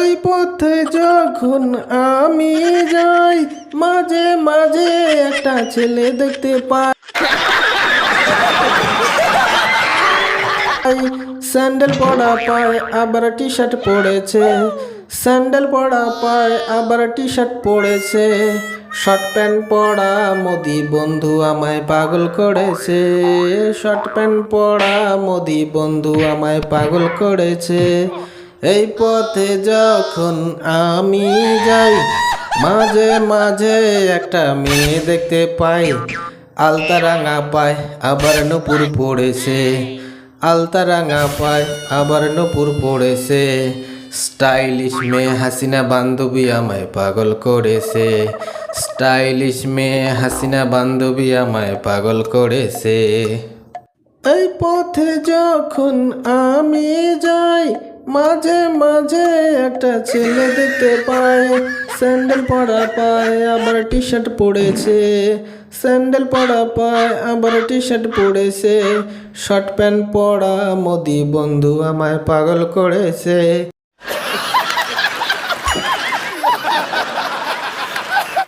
এই পথে যখন আমি যাই, মাঝে মাঝে একটা ছেলে দেখতে পাই। স্যান্ডেল পরা পায়, আবার টি শার্ট পরেছে। স্যান্ডেল পরা পায়, আবার টি শার্ট পরেছে। শর্ট প্যান্ট পরা মোদি বন্ধু আমায় পাগল করেছে। শর্ট প্যান্ট পরা মোদি বন্ধু আমায় পাগল করেছে। এই পথে যখন আমি যাই, মাঝে মাঝে একটা মেয়ে দেখতে পাই। আলতা রাঙা পায়, আবার নুপুর পড়েছে। আলতা রাঙা পায়, আবার নুপুর পড়েছে। স্টাইলিশ মেয়ে হাসিনা বান্ধবী আমায় পাগল করেছে। স্টাইলিশ মেয়ে হাসিনা বান্ধবী আমায় পাগল করেছে। এই পথে যখন আমি যাই, মাঝে মাঝে একটা ছেলে দেখতে পাই। স্যান্ডেল পরা পায়, আবার টি শার্ট পরেছে স্যান্ডেল পরা পায়, আবার টি শার্ট পরেছে শর্ট প্যান্ট পরা মোদি বন্ধু আমায় পাগল করেছে।